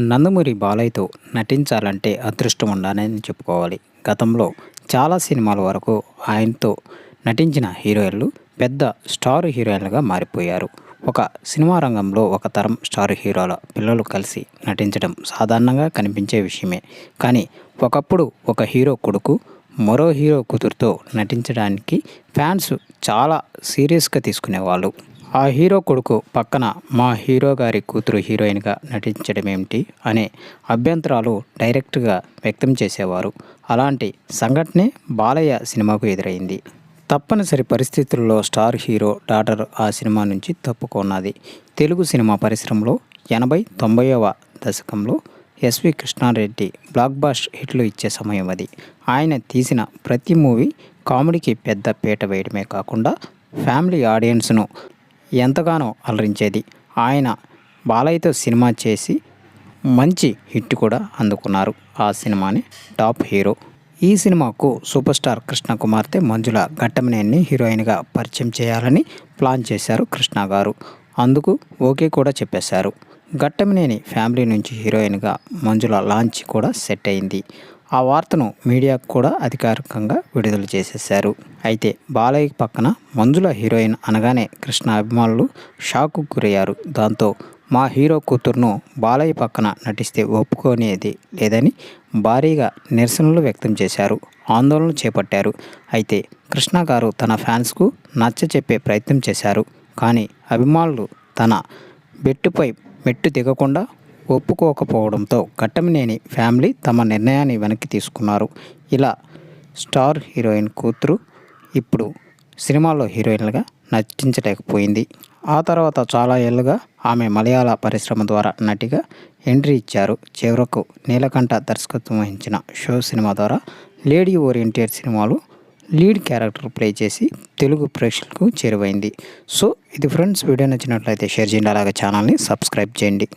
నందమూరి బాలయ్యతో నటించాలంటే అదృష్టం ఉండాలని చెప్పుకోవాలి. గతంలో చాలా సినిమాల వరకు ఆయనతో నటించిన హీరోయిన్లు పెద్ద స్టార్ హీరోయిన్లుగా మారిపోయారు. ఒక సినిమా రంగంలో ఒక తరం స్టార్ హీరోల పిల్లలు కలిసి నటించడం సాధారణంగా కనిపించే విషయమే. కానీ ఒకప్పుడు ఒక హీరో కొడుకు మరో హీరో కూతురుతో నటించడానికి ఫ్యాన్స్ చాలా సీరియస్గా తీసుకునేవాళ్ళు. ఆ హీరో కొడుకు పక్కన మా హీరో గారి కూతురు హీరోయిన్గా నటించడం ఏమిటి అనే అభ్యంతరాలు డైరెక్ట్గా వ్యక్తం చేసేవారు. అలాంటి సంఘటనే బాలయ్య సినిమాకు ఎదురైంది. తప్పనిసరి పరిస్థితుల్లో స్టార్ హీరో డాటర్ ఆ సినిమా నుంచి తప్పుకున్నది తెలుగు సినిమా పరిశ్రమలో ఎనభై తొంభైవ దశకంలో ఎస్వి కృష్ణారెడ్డి బ్లాక్ బాస్ట్ హిట్లు ఇచ్చే సమయం అది. ఆయన తీసిన ప్రతి మూవీ కామెడీకి పెద్ద పీట వేయడమే కాకుండా ఫ్యామిలీ ఆడియన్స్ను ఎంతగానో అలరించేది. ఆయన బాలయ్యతో సినిమా చేసి మంచి హిట్ కూడా అందుకున్నారు. ఆ సినిమాని టాప్ హీరో. ఈ సినిమాకు సూపర్ స్టార్ కృష్ణ కుమార్తె మంజుల ఘట్టమనేని హీరోయిన్గా పరిచయం చేయాలని ప్లాన్ చేశారు కృష్ణ గారు. అందుకు ఓకే కూడా చెప్పేశారు. ఘట్టమనేని ఫ్యామిలీ నుంచి హీరోయిన్గా మంజుల లాంచ్ కూడా సెట్ అయింది. ఆ వార్తను మీడియాకు కూడా అధికారికంగా విడుదల చేసేశారు. అయితే బాలయ్య పక్కన మంజుల హీరోయిన్ అనగానే కృష్ణ అభిమానులు షాక్కు గురయ్యారు. దాంతో మా హీరో కూతురును బాలయ్య పక్కన నటిస్తే ఒప్పుకోనేది లేదని భారీగా నిరసనలు వ్యక్తం చేశారు. ఆందోళన చేపట్టారు. అయితే కృష్ణ గారు తన ఫ్యాన్స్కు నచ్చ చెప్పే ప్రయత్నం చేశారు. కానీ అభిమానులు తన బెట్టుపై మెట్టు దిగకుండా ఒప్పుకోకపోవడంతో ఘట్టమనేని ఫ్యామిలీ తమ నిర్ణయాన్ని వెనక్కి తీసుకున్నారు. ఇలా స్టార్ హీరోయిన్ కూతురు ఇప్పుడు సినిమాల్లో హీరోయిన్లుగా నటించలేకపోయింది. ఆ తర్వాత చాలా ఏళ్ళుగా ఆమె మలయాళ పరిశ్రమ ద్వారా నటిగా ఎంట్రీ ఇచ్చారు. చివరకు నీలకంఠ దర్శకత్వం వహించిన షో సినిమా ద్వారా లేడీ ఓరియంటెడ్ సినిమాలు లీడ్ క్యారెక్టర్ ప్లే చేసి తెలుగు ప్రేక్షకులకు చేరువైంది. సో ఇది ఫ్రెండ్స్ వీడియో నచ్చినట్లయితే షేర్ చేయండి. అలాగే ఛానల్ని సబ్స్క్రైబ్ చేయండి.